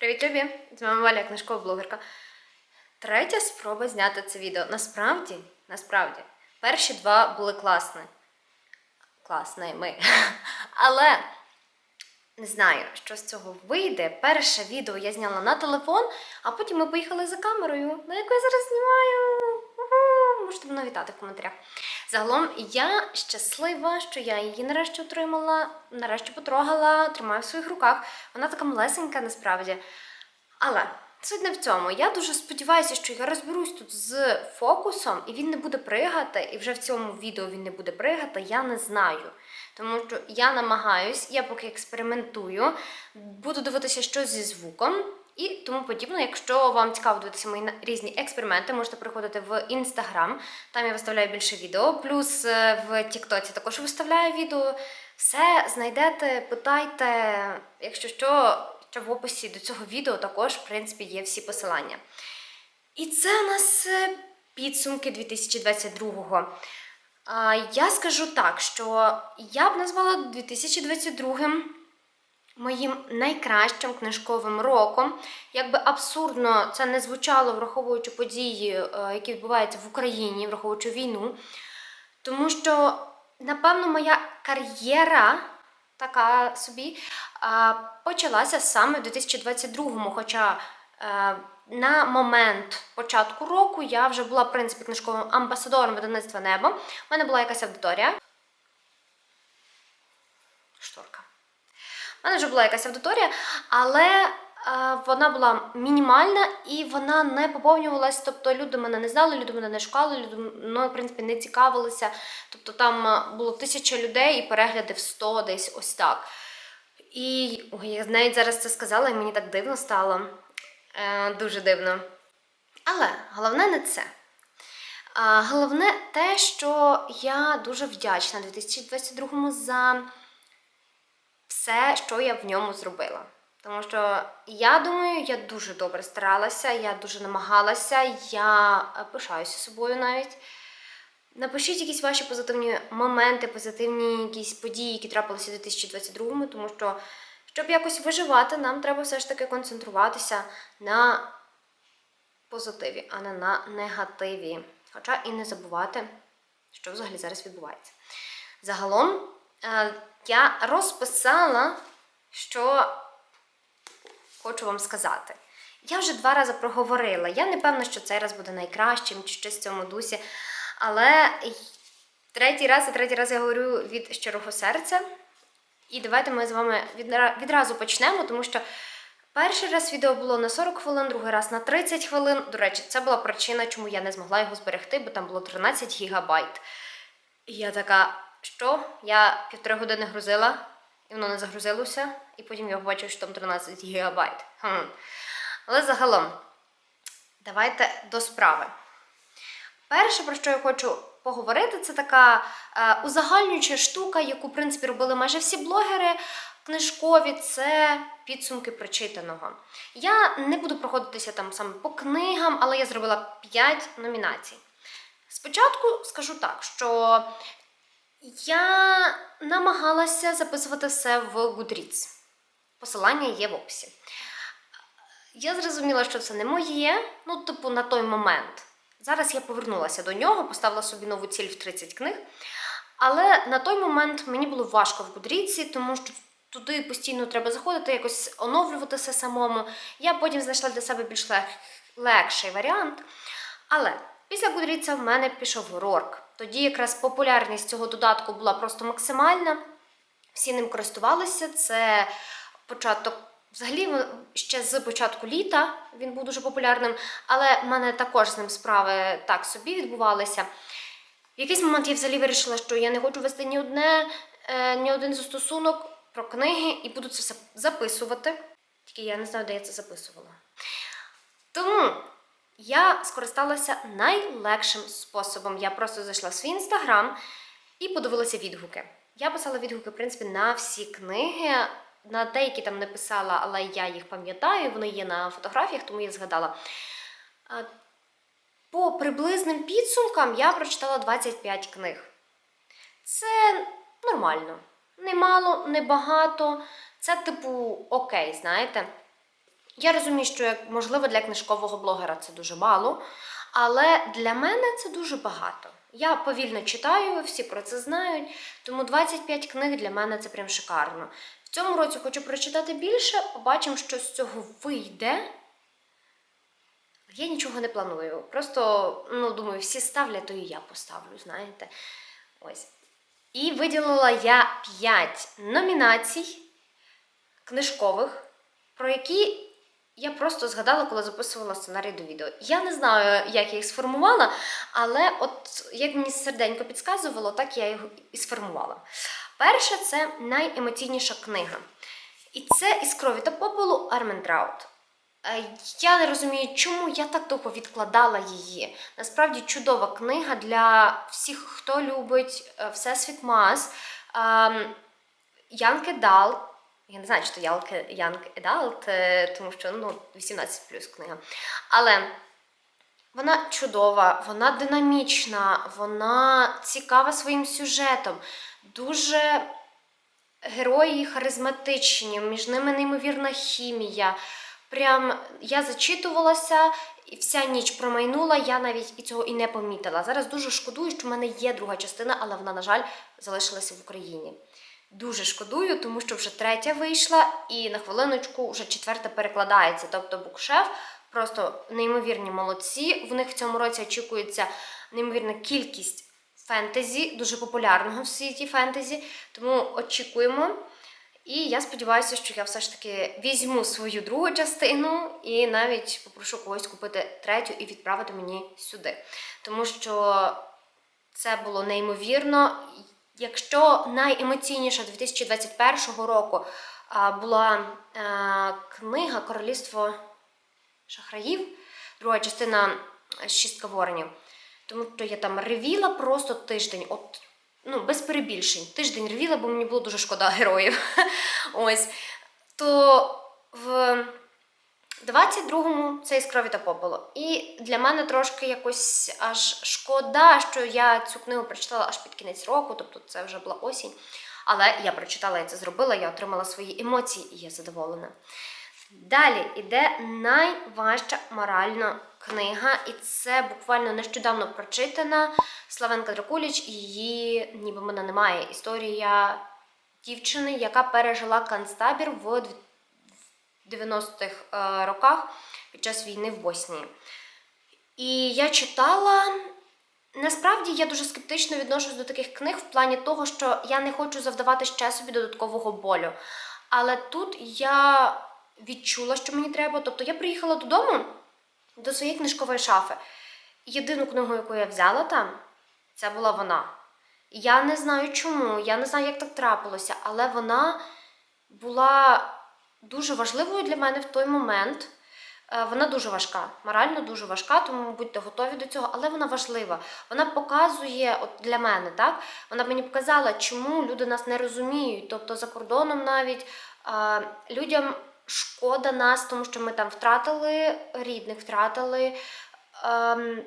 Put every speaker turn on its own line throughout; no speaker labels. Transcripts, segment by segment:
Привіт, любі! З вами Валя, книжкова блогерка. Третя спроба зняти це відео. Насправді, насправді, перші два були класні. Класними. Але не знаю, що з цього вийде. Перше відео я зняла на телефон, а потім ми поїхали за камерою, на яку я зараз знімаю. Можете мене вітати в коментарях. Загалом я щаслива, що я її нарешті отримала, нарешті потрогала, тримаю в своїх руках. Вона така малесенька насправді. Але суть не в цьому. Я дуже сподіваюся, що я розберусь тут з фокусом, і він не буде пригати, і вже в цьому відео він не буде пригати, я не знаю. Тому що я намагаюсь, я поки експериментую, буду дивитися щось зі звуком. І тому подібне, якщо вам цікаво дивитися мої різні експерименти, можете приходити в інстаграм, там я виставляю більше відео, плюс е, в Тіктоці також виставляю відео. Все знайдете, питайте, якщо що, що в описі до цього відео також, в принципі, є всі посилання. І це у нас е, підсумки 2022-го. Я скажу так, що я б назвала 2022 моїм найкращим книжковим роком. Якби абсурдно це не звучало, враховуючи події, е, які відбуваються в Україні, враховуючи війну. Тому що, напевно, моя кар'єра така собі почалася саме в 2022-му. Хоча е, на момент початку року я вже була, в принципі, книжковим амбасадором видавництва Небо. У мене була якась аудиторія. Шторка. У мене вже була якась аудиторія, але е, вона була мінімальна і вона не поповнювалась. Тобто люди мене не знали, люди мене не шукали, люди мною, в принципі, не цікавилися. Тобто там е, було тисяча людей і переглядів 100 десь ось так. І ой, я навіть зараз це сказала, і мені так дивно стало. Е, дуже дивно. Але головне не це. Головне те, що я дуже вдячна 2022 за все, що я в ньому зробила. Тому що я думаю, я дуже добре старалася, я дуже намагалася, я е, пишаюся собою навіть. Напишіть якісь ваші позитивні моменти, позитивні якісь події, які трапилися у 2022-му, тому що, щоб якось виживати, нам треба все ж таки концентруватися на позитиві, а не на негативі. Хоча і не забувати, що взагалі зараз відбувається. Загалом я розписала, що хочу вам сказати. Я вже два рази проговорила. Я не певна, що цей раз буде найкращим чи щось в цьому дусі. Але третій раз і третій раз я говорю від щирого серця. І давайте ми з вами відразу почнемо, тому що перший раз відео було на 40 хвилин, другий раз на 30 хвилин. До речі, це була причина, чому я не змогла його зберегти, бо там було 13 гігабайт. І я така, що? Я півтори години грузила, і воно не загрузилося, і потім я побачила, що там 13 гігабайт. Хм. Але загалом, давайте до справи. Перше, про що я хочу поговорити, це така е, узагальнююча штука, яку, в принципі, робили майже всі блогери книжкові, це підсумки прочитаного. Я не буду проходитися там саме по книгам, але я зробила 5 номінацій. Спочатку скажу так, що я намагалася записувати все в Goodreads. Посилання є в описі. Я зрозуміла, що це не моє, ну, типу, на той момент. Зараз я повернулася до нього, поставила собі нову ціль в 30 книг. Але на той момент мені було важко в Гудріці, тому що туди постійно треба заходити, якось оновлюватися самому. Я потім знайшла для себе більш лег... легший варіант. Але після Гудріца в мене пішов Рорк. Тоді якраз популярність цього додатку була просто максимальна. Всі ним користувалися. Це початок. Взагалі, ще з початку літа він був дуже популярним, але в мене також з ним справи так собі відбувалися. В якийсь момент я взагалі вирішила, що я не хочу вести ні одне, е, ні один застосунок про книги і буду це все записувати. Тільки я не знаю, де я це записувала. Тому я скористалася найлегшим способом. Я просто зайшла в свій інстаграм і подивилася відгуки. Я писала відгуки, в принципі, на всі книги. На деякі там не писала, але я їх пам'ятаю, вони є на фотографіях, тому я згадала. По приблизним підсумкам я прочитала 25 книг. Це нормально. Не мало, не багато. Це, типу, окей, знаєте. Я розумію, що можливо для книжкового блогера це дуже мало, але для мене це дуже багато. Я повільно читаю, всі про це знають, тому 25 книг для мене це прям шикарно. В цьому році хочу прочитати більше, побачимо, що з цього вийде. Я нічого не планую. Просто, ну, думаю, всі ставлять, то і я поставлю, знаєте. Ось. І виділила я 5 номінацій книжкових, про які я просто згадала, коли записувала сценарій до відео. Я не знаю, як я їх сформувала, але от як мені серденько підказувало, так я його і сформувала. Перше це найемоційніша книга. І це із крові та попелу Армендраут. Е, Я не розумію, чому я так довго відкладала її. Насправді чудова книга для всіх, хто любить е, Всесвіт Мас. Ем, Young Adult. Я не знаю, чи то Young Adult, е, тому що ну, 18 плюс книга. Але вона чудова, вона динамічна, вона цікава своїм сюжетом. Дуже герої харизматичні, між ними неймовірна хімія. Прям я зачитувалася, і вся ніч промайнула, я навіть і цього і не помітила. Зараз дуже шкодую, що в мене є друга частина, але вона, на жаль, залишилася в Україні. Дуже шкодую, тому що вже третя вийшла, і на хвилиночку вже четверта перекладається. Тобто букшеф просто неймовірні молодці. В них в цьому році очікується неймовірна кількість фентезі, дуже популярного в світі фентезі. Тому очікуємо. І я сподіваюся, що я все ж таки візьму свою другу частину і навіть попрошу когось купити третю і відправити мені сюди. Тому що це було неймовірно. Якщо найемоційніша 2021 року була книга Королівство шахраїв, друга частина Шістка воронів, тому що я там ревіла просто тиждень. От ну, без перебільшень. Тиждень ревіла, бо мені було дуже шкода героїв. Ось. То в 22-му це із крові та попелу. І для мене трошки якось аж шкода, що я цю книгу прочитала аж під кінець року, тобто це вже була осінь. Але я прочитала, я це зробила, я отримала свої емоції і я задоволена. Далі іде найважча моральна книга, і це буквально нещодавно прочитана Славенка Дракуліч, її ніби мене немає. Історія дівчини, яка пережила концтабір в 90-х е, роках під час війни в Боснії. І я читала. Насправді я дуже скептично відношусь до таких книг в плані того, що я не хочу завдавати ще собі додаткового болю. Але тут я відчула, що мені треба. Тобто я приїхала додому до своєї книжкової шафи. Єдину книгу, яку я взяла там, це була вона. Я не знаю чому, я не знаю, як так трапилося, але вона була дуже важливою для мене в той момент. Е, Вона дуже важка, морально дуже важка, тому будьте готові до цього, але вона важлива. Вона показує, от для мене, так? Вона мені показала, чому люди нас не розуміють. Тобто за кордоном навіть людям шкода нас, тому що ми там втратили рідних, втратили ем,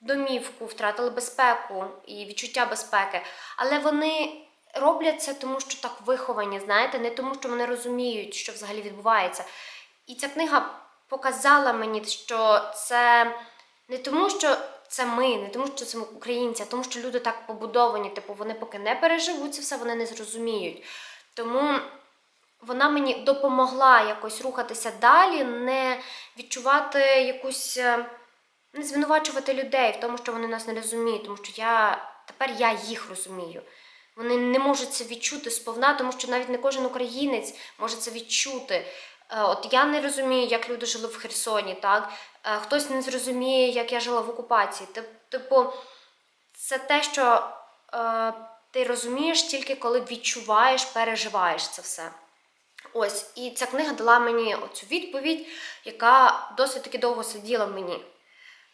домівку, втратили безпеку і відчуття безпеки. Але вони роблять це, тому що так виховані, знаєте, не тому, що вони розуміють, що взагалі відбувається. І ця книга показала мені, що це не тому, що це ми, не тому, що це українці, а тому, що люди так побудовані, типу, вони поки не переживуть це все, вони не зрозуміють. Тому вона мені допомогла якось рухатися далі, не відчувати якусь, е, не звинувачувати людей в тому, що вони нас не розуміють, тому що я тепер я їх розумію. Вони не можуть це відчути сповна, тому що навіть не кожен українець може це відчути. Е, От я не розумію, як люди жили в Херсоні, так? Е, Хтось не зрозуміє, як я жила в окупації. Типу, це те, що е, ти розумієш тільки коли відчуваєш, переживаєш це все. Ось, і ця книга дала мені оцю відповідь, яка досить таки довго сиділа мені.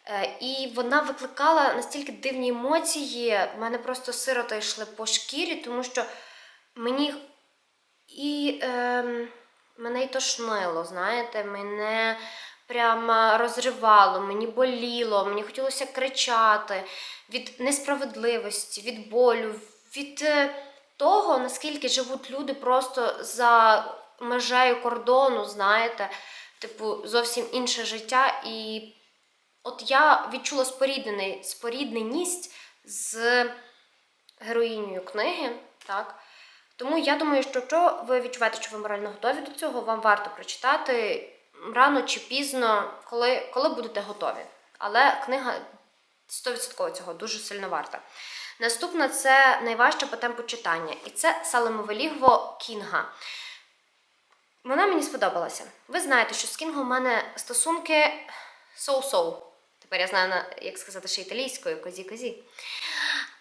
Е, І вона викликала настільки дивні емоції, в мене просто сироти йшли по шкірі, тому що мені і ем, мене й тошнило, знаєте, мене прямо розривало, мені боліло, мені хотілося кричати від несправедливості, від болю, від е, того, наскільки живуть люди просто за межею кордону, знаєте. типу, зовсім інше життя. І от я відчула спорідненість з героїнею книги, так? Тому я думаю, що якщо ви відчуваєте, що ви морально готові до цього, вам варто прочитати рано чи пізно, коли, коли будете готові. Але книга 100% цього дуже сильно варта. Наступна це найважче по темпу читання, і це Салемове лігво Кінга. Вона мені сподобалася. Ви знаєте, що з Кінгом у мене стосунки соу-соу. Тепер я знаю, як сказати ще італійською, козі-козі.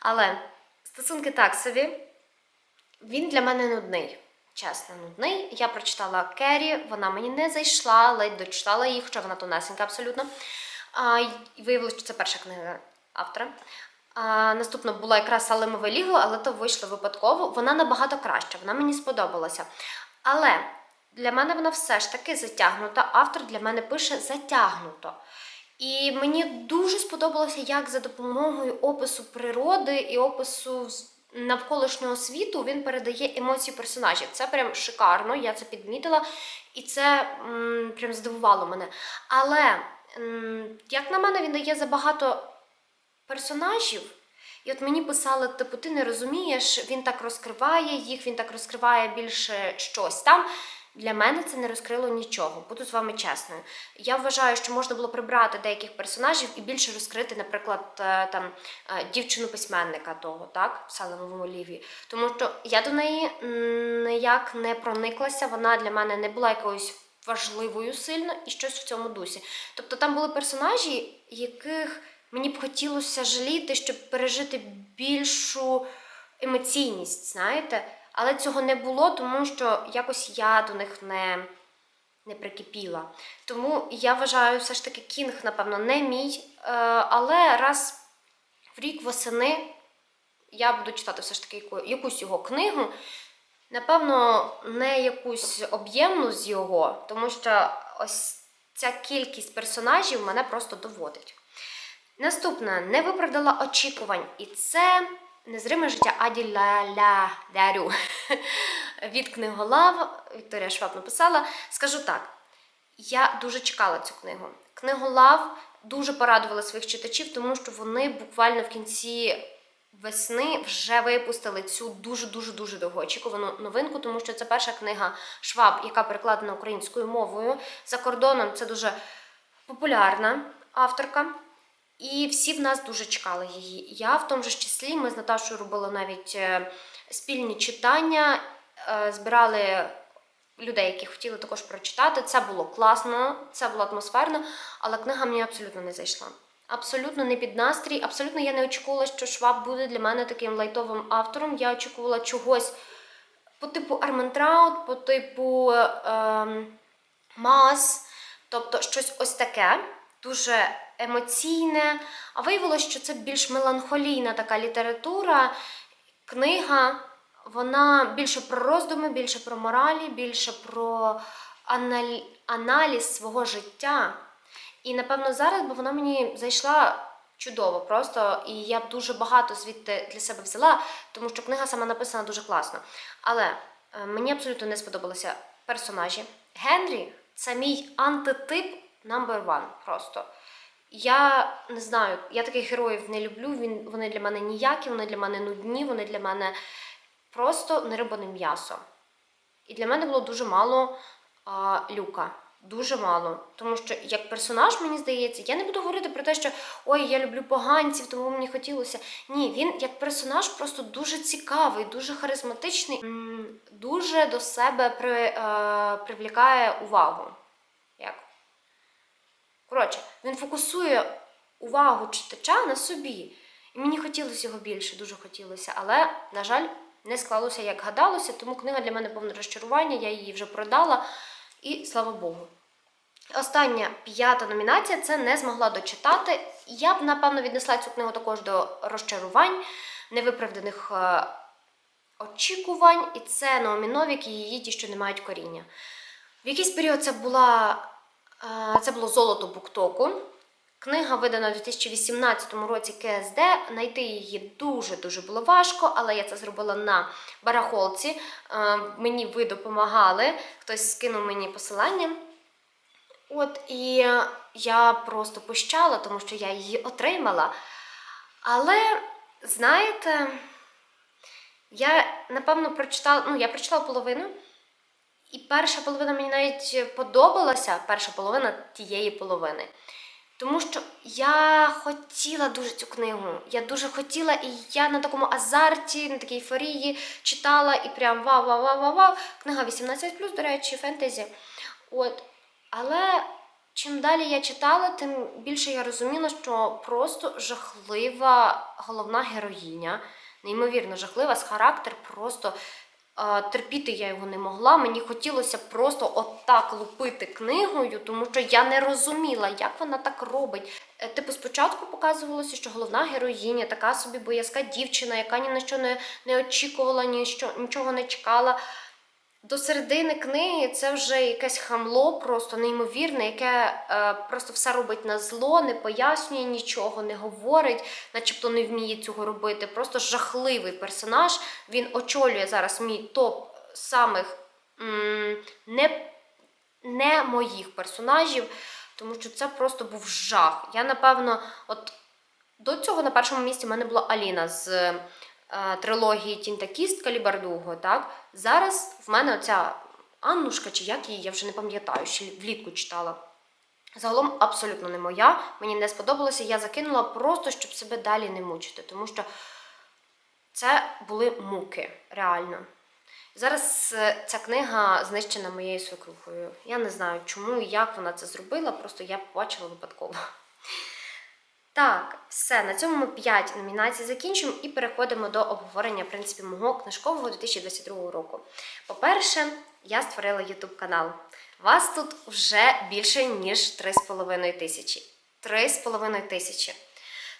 Але стосунки так собі. Він для мене нудний. Чесно, нудний. Я прочитала Керрі, вона мені не зайшла, ледь дочитала її, хоча вона тонесенька абсолютно. А, виявилося, що це перша книга автора. А, наступна була якраз Салемове ліго, але то вийшло випадково. Вона набагато краща, вона мені сподобалася. Але для мене вона все ж таки затягнута. Автор для мене пише затягнуто. І мені дуже сподобалося, як за допомогою опису природи і опису навколишнього світу він передає емоції персонажів. Це прям шикарно, я це підмітила, і це м, прям здивувало мене. Але, м, як на мене, він дає забагато персонажів. І от мені писали, типу, ти не розумієш, він так розкриває їх, він так розкриває більше щось там. Для мене це не розкрило нічого, буду з вами чесною. Я вважаю, що можна було прибрати деяких персонажів і більше розкрити, наприклад, е, там е, дівчину письменника того, так, в Салемовому ліві. Тому що я до неї ніяк не прониклася, вона для мене не була якоюсь важливою сильно і щось в цьому дусі. Тобто там були персонажі, яких мені б хотілося жаліти, щоб пережити більшу емоційність, знаєте. Але цього не було, тому що якось я до них не, не прикипіла. Тому я вважаю, все ж таки, Кінг, напевно, не мій. Е, але раз в рік восени я буду читати все ж таки якусь його книгу. Напевно, не якусь об'ємну з його, тому що ось ця кількість персонажів мене просто доводить. Наступна не виправдала очікувань, і це незриме життя Аді ля ля Дярю від книголав. Вікторія Шваб написала. Скажу так, я дуже чекала цю книгу. Книголав дуже порадувала своїх читачів, тому що вони буквально в кінці весни вже випустили цю дуже дуже дуже довгоочікувану новинку, тому що це перша книга Шваб, яка перекладена українською мовою. За кордоном це дуже популярна авторка. І всі в нас дуже чекали її. Я в тому ж числі, ми з Наташою робили навіть е, спільні читання, е, збирали людей, які хотіли також прочитати. Це було класно, це було атмосферно, але книга мені абсолютно не зайшла. Абсолютно не під настрій. Абсолютно я не очікувала, що Шваб буде для мене таким лайтовим автором. Я очікувала чогось по типу Арментраут, по типу ем, Мас, тобто щось ось таке, дуже емоційне. А виявилося, що це більш меланхолійна така література, книга. Вона більше про роздуми, більше про моралі, більше про аналіз свого життя. І напевно зараз би вона мені зайшла чудово просто, і я б дуже багато звідти для себе взяла, тому що книга сама написана дуже класно. Але е, мені абсолютно не сподобалися персонажі. Генрі це мій антитип number one просто. Я не знаю, я таких героїв не люблю. Він, вони для мене ніякі, вони для мене нудні, вони для мене просто не риба, не м'ясо. І для мене було дуже мало а, люка. Дуже мало. Тому що як персонаж, мені здається, я не буду говорити про те, що ой, я люблю поганців, тому мені хотілося. Ні, він як персонаж просто дуже цікавий, дуже харизматичний, дуже до себе при, е, привлікає увагу. Коротше, він фокусує увагу читача на собі. І мені хотілося його більше, дуже хотілося. Але, на жаль, не склалося, як гадалося, тому книга для мене повне розчарування, я її вже продала, і слава Богу. Остання п'ята номінація це не змогла дочитати. Я б, напевно, віднесла цю книгу також до розчарувань, невиправданих е, очікувань, і це Наомі Новік і її ті, що не мають коріння. В якийсь період це була це було золото Буктоку. Книга видана у 2018 році КСД. Найти її дуже-дуже було важко, але я це зробила на барахолці. Мені ви допомагали, хтось скинув мені посилання. От і я просто пощала, тому що я її отримала. Але, знаєте, я напевно прочитала, ну, я прочитала половину, і перша половина мені навіть подобалася, перша половина тієї половини. Тому що я хотіла дуже цю книгу. Я дуже хотіла, і я на такому азарті, на такій ейфорії читала і прям вау вау вау вау вау Книга 18+, до речі, фентезі. От. Але чим далі я читала, тим більше я розуміла, що просто жахлива головна героїня, неймовірно жахлива, з характер просто. Терпіти я його не могла. Мені хотілося просто отак лупити книгою, тому що я не розуміла, як вона так робить. Е, Типу, спочатку показувалося, що головна героїня така собі боязка дівчина, яка ні на що не, не очікувала, ні що, нічого не чекала. До середини книги це вже якесь хамло, просто неймовірне, яке е, просто все робить на зло, не пояснює нічого, не говорить, начебто не вміє цього робити. Просто жахливий персонаж. Він очолює зараз мій топ самих м, не, не моїх персонажів, тому що це просто був жах. Я напевно, от до цього на першому місці в мене була Аліна з трилогії Тінь та кістка Лібардуго. Так? Зараз в мене оця Аннушка, чи як її, я вже не пам'ятаю, ще влітку читала. Загалом абсолютно не моя. Мені не сподобалося. Я закинула просто, щоб себе далі не мучити, тому що це були муки, реально. Зараз е, ця книга знищена моєю свекрухою. Я не знаю, чому і як вона це зробила, просто я побачила випадково. Так, все, на цьому ми 5 номінацій закінчимо і переходимо до обговорення, в принципі, мого книжкового 2022 року. По-перше, я створила YouTube канал. Вас тут вже більше, ніж 3,5 тисячі. 3,5 тисячі.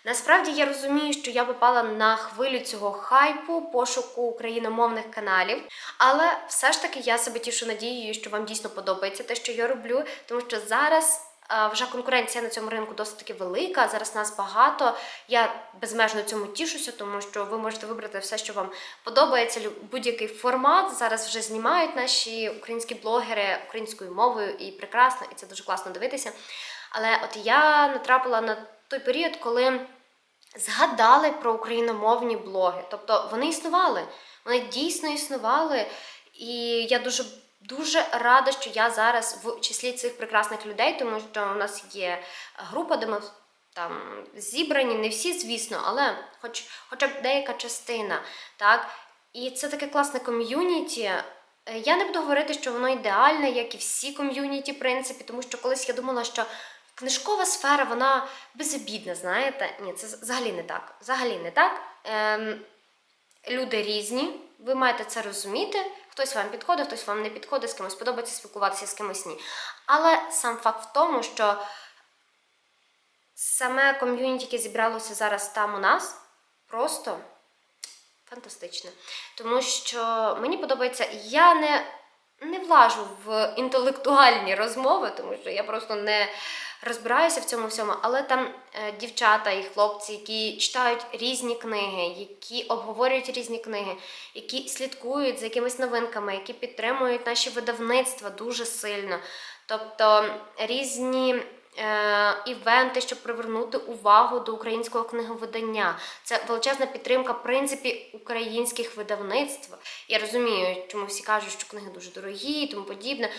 Насправді я розумію, що я попала на хвилю цього хайпу, пошуку україномовних каналів. Але все ж таки я себе тішу надією, що вам дійсно подобається те, що я роблю, тому що зараз. Вже конкуренція на цьому ринку досить таки велика. Зараз нас багато. Я безмежно цьому тішуся, тому що ви можете вибрати все, що вам подобається. Будь-який формат зараз вже знімають наші українські блогери українською мовою, і прекрасно, і це дуже класно дивитися. Але от я натрапила на той період, коли згадали про україномовні блоги. Тобто вони існували, вони дійсно існували. І я дуже дуже рада, що я зараз в числі цих прекрасних людей, тому що у нас є група, де ми там зібрані, не всі, звісно, але хоч, хоча б деяка частина. Так? І це таке класне ком'юніті. Е, Я не буду говорити, що воно ідеальне, як і всі ком'юніті, в принципі, тому що колись я думала, що книжкова сфера, вона безобідна, знаєте? Ні, це взагалі не так. Взагалі не так. Ем, люди різні, ви маєте це розуміти. Хтось вам підходить, хтось вам не підходить, з кимось подобається спілкуватися, з кимось ні. Але сам факт в тому, що саме ком'юніті, яке зібралося зараз там у нас, просто фантастичне. Тому що мені подобається, я не, не влажу в інтелектуальні розмови, тому що я просто не розбираюся в цьому всьому, але там е, дівчата і хлопці, які читають різні книги, які обговорюють різні книги, які слідкують за якимись новинками, які підтримують наші видавництва дуже сильно. Тобто різні е, івенти, щоб привернути увагу до українського книговидання. Це величезна підтримка, в принципі, українських видавництв. Я розумію, чому всі кажуть, що книги дуже дорогі і тому подібне.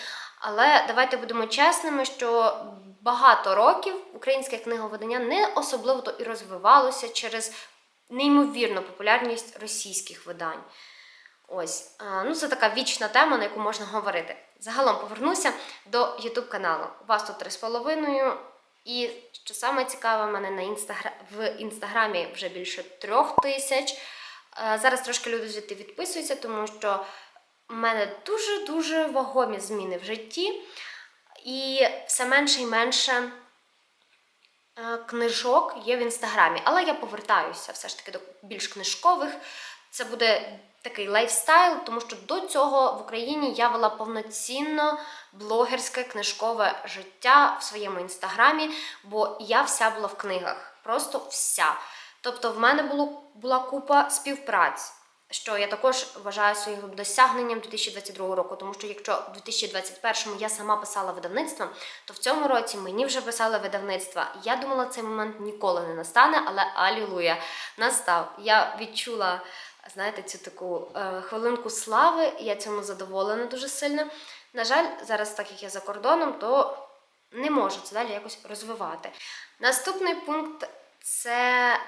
Але давайте будемо чесними, що багато років українське книговидання не особливо то і розвивалося через неймовірну популярність російських видань. Ось, ну це така вічна тема, на яку можна говорити. Загалом повернуся до YouTube каналу. Вас тут 3,5. І що саме цікаве, мене на інстагра... в інстаграмі вже більше трьох тисяч. Е, Зараз трошки люди звідти відписуються, тому що в мене дуже-дуже вагомі зміни в житті. І все менше і менше е, книжок є в інстаграмі. Але я повертаюся все ж таки до більш книжкових. Це буде такий лайфстайл, тому що до цього в Україні я вела повноцінно блогерське книжкове життя в своєму інстаграмі, бо я вся була в книгах. Просто вся. Тобто, в мене було, була купа співпраць. Що я також вважаю своїм досягненням 2022 року, тому що якщо в 2021 я сама писала видавництво, то в цьому році мені вже писали видавництва. Я думала, цей момент ніколи не настане, але алілуя, настав. Я відчула, знаєте, цю таку е, хвилинку слави, і я цьому задоволена дуже сильно. На жаль, зараз, так як я за кордоном, то не можу це далі якось розвивати. Наступний пункт це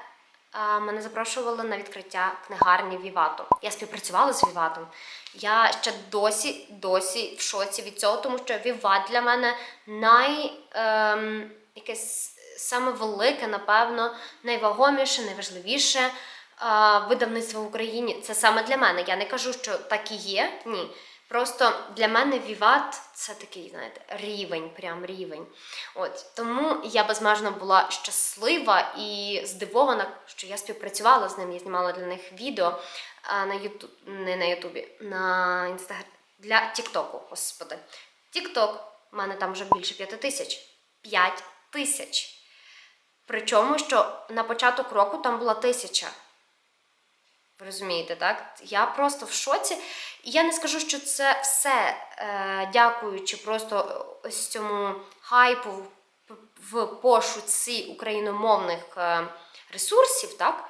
мене запрошували на відкриття книгарні Вівату. Я співпрацювала з Віватом. Я ще досі, досі в шоці від цього, тому що Віват для мене най ем, якесь саме велике, напевно, найвагоміше, найважливіше а, видавництво в Україні. Це саме для мене. Я не кажу, що так і є. Ні. Просто для мене Віват це такий, знаєте, рівень, прям рівень. От тому я безмежно була щаслива і здивована, що я співпрацювала з ним. Я знімала для них відео на Ютуб, не на Ютубі, на інстаграм для Тіктоку. Господи, Тікток в мене там вже більше п'яти тисяч. П'ять тисяч. Причому, що на початок року там була тисяча. Ви розумієте, так? Я просто в шоці. І я не скажу, що це все е, дякуючи просто ось цьому хайпу в, в пошуці україномовних е, ресурсів, так?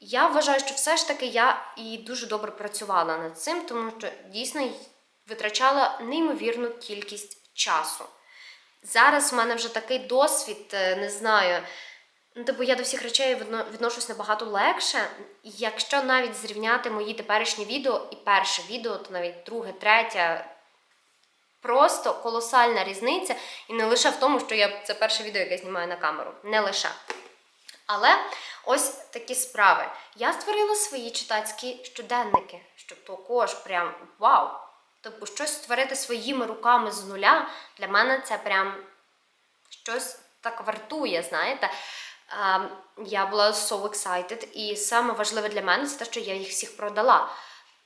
Я вважаю, що все ж таки я і дуже добре працювала над цим, тому що дійсно витрачала неймовірну кількість часу. Зараз в мене вже такий досвід, е, не знаю. Ну, типу, я до всіх речей відно- відношусь набагато легше. Якщо навіть зрівняти мої теперішні відео і перше відео, то навіть друге, третє. Просто колосальна різниця. І не лише в тому, що я це перше відео, яке знімаю на камеру. Не лише. Але ось такі справи. Я створила свої читацькі щоденники, що також прям вау. Тобто щось створити своїми руками з нуля для мене це прям щось так вартує, знаєте. А, я була so excited, і саме важливе для мене це те, що я їх всіх продала.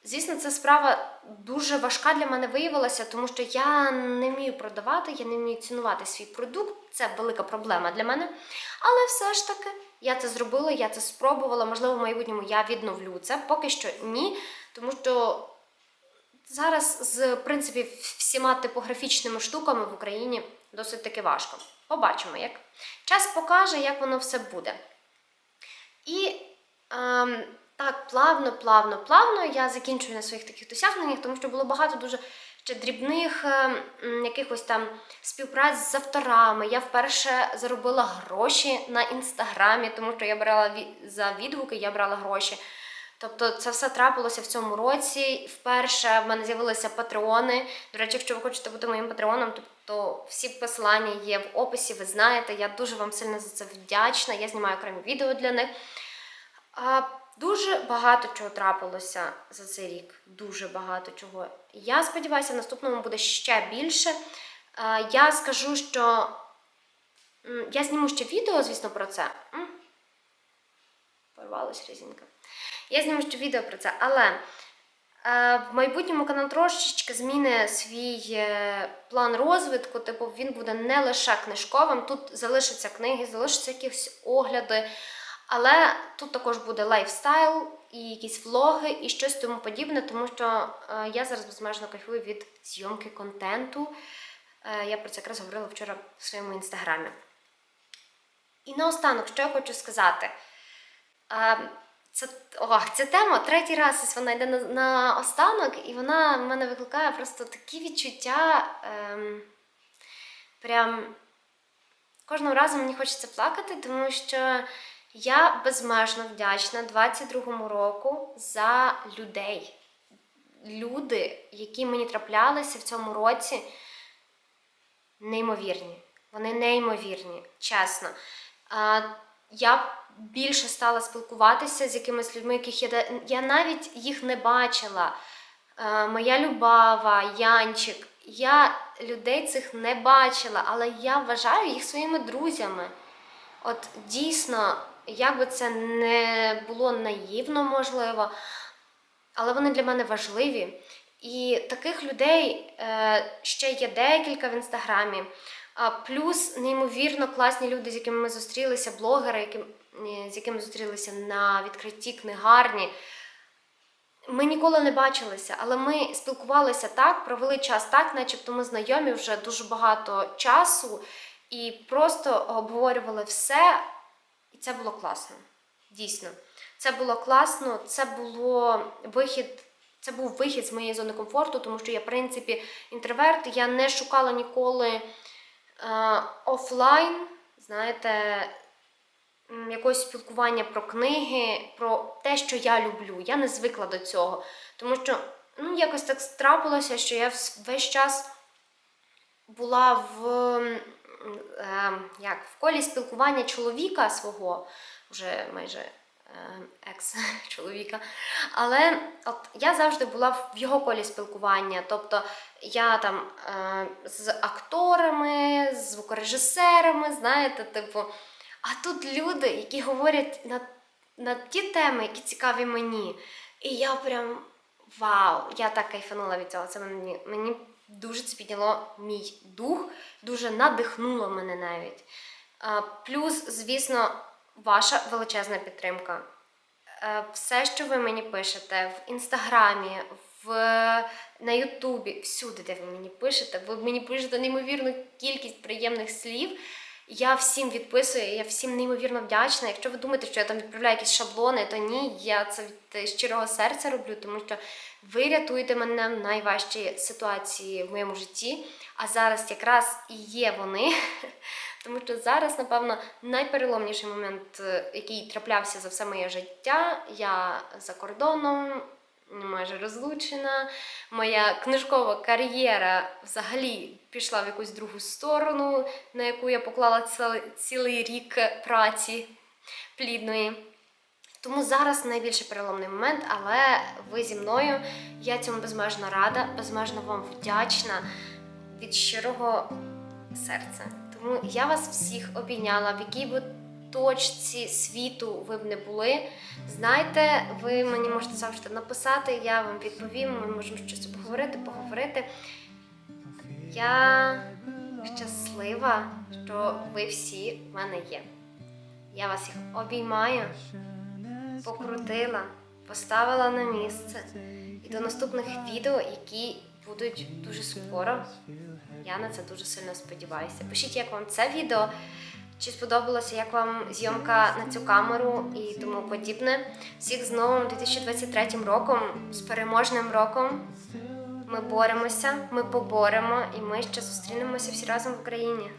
Звісно, ця справа дуже важка для мене виявилася, тому що я не вмію продавати, я не вмію цінувати свій продукт. Це велика проблема для мене. Але все ж таки я це зробила, я це спробувала. Можливо, в майбутньому я відновлю це. Поки що ні, тому що зараз з принципі всіма типографічними штуками в Україні досить таки важко. Побачимо, як час покаже, як воно все буде. І ем, так, плавно, плавно, плавно я закінчую на своїх таких досягненнях, тому що було багато дуже ще дрібних ем, якихось там співпраць з авторами. Я вперше заробила гроші на інстаграмі, тому що я брала ві- за відгуки, я брала гроші. Тобто це все трапилося в цьому році. Вперше в мене з'явилися патреони. До речі, якщо ви хочете бути моїм патреоном, то, то всі посилання є в описі, ви знаєте. Я дуже вам сильно за це вдячна. Я знімаю окремі відео для них. А, дуже багато чого трапилося за цей рік. Дуже багато чого. Я сподіваюся, в наступному буде ще більше. А, я скажу, що я зніму ще відео, звісно, про це. Порвалась резинка. Я зніму ще відео про це, але е, в майбутньому канал трошечки зміни свій е, план розвитку. Типу, він буде не лише книжковим, тут залишаться книги, залишаться якісь огляди, але тут також буде лайфстайл і якісь влоги і щось тому подібне, тому що е, я зараз безмежно кайфую від зйомки контенту. Я про це якраз говорила вчора в своєму інстаграмі. І наостанок, що я хочу сказати. Це, о, ця тема третій раз ось вона йде на, на останок, і вона в мене викликає просто такі відчуття. Ем, прям кожного разу мені хочеться плакати, тому що я безмежно вдячна 22-му року за людей. Люди, які мені траплялися в цьому році, неймовірні. Вони неймовірні, чесно. Я більше стала спілкуватися з якимись людьми, яких я, я навіть їх не бачила. Е, моя Любава, Янчик. Я людей цих не бачила, але я вважаю їх своїми друзями. От дійсно, як би це не було наївно, можливо, але вони для мене важливі. І таких людей е, ще є декілька в інстаграмі. Плюс неймовірно класні люди, з якими ми зустрілися, блогери, які, з якими зустрілися на відкритті книгарні. Ми ніколи не бачилися, але ми спілкувалися так, провели час так, начебто ми знайомі вже дуже багато часу, і просто обговорювали все, і це було класно. Дійсно, це було класно, це було вихід. Це був вихід з моєї зони комфорту, тому що я, в принципі, інтроверт. Я не шукала ніколи офлайн, знаєте, м, якогось спілкування про книги, про те, що я люблю. Я не звикла до цього. Тому що ну, якось так трапилося, що я весь час була в, е, як, в колі спілкування чоловіка свого, вже майже е, екс-чоловіка. Але от я завжди була в його колі спілкування. Тобто я там е, з акторами, з звукорежисерами, знаєте, типу. А тут люди, які говорять на, на ті теми, які цікаві мені. І я прям вау! Я так кайфанула від цього. Це мені, мені дуже це підняло мій дух, дуже надихнуло мене навіть. Плюс, звісно, ваша величезна підтримка. Е, Все, що ви мені пишете в інстаграмі, в, на Ютубі, всюди, де ви мені пишете, ви мені пишете неймовірну кількість приємних слів. Я всім відписую, я всім неймовірно вдячна. Якщо ви думаєте, що я там відправляю якісь шаблони, то ні, я це від щирого серця роблю, тому що ви рятуєте мене в найважчі ситуації в моєму житті. А зараз якраз і є вони. Тому що зараз, напевно, найпереломніший момент, е, який траплявся за все моє життя. Я за кордоном, майже розлучена. Моя книжкова кар'єра взагалі пішла в якусь другу сторону, на яку я поклала цілий, рік праці плідної. Тому зараз найбільше переломний момент, але ви зі мною. Я цьому безмежно рада, безмежно вам вдячна від щирого серця. Тому я вас всіх обійняла, в якій би точці світу ви б не були. Знайте, ви мені можете завжди написати, я вам відповім, ми можемо щось обговорити, поговорити. Я щаслива, що ви всі в мене є. Я вас їх обіймаю, покрутила, поставила на місце. І до наступних відео, які будуть дуже скоро. Я на це дуже сильно сподіваюся. Пишіть, як вам це відео, чи сподобалося, як вам зйомка на цю камеру і тому подібне. Всіх з новим 2023 роком, з переможним роком. Ми боремося, ми поборемо, і ми ще зустрінемося всі разом в Україні.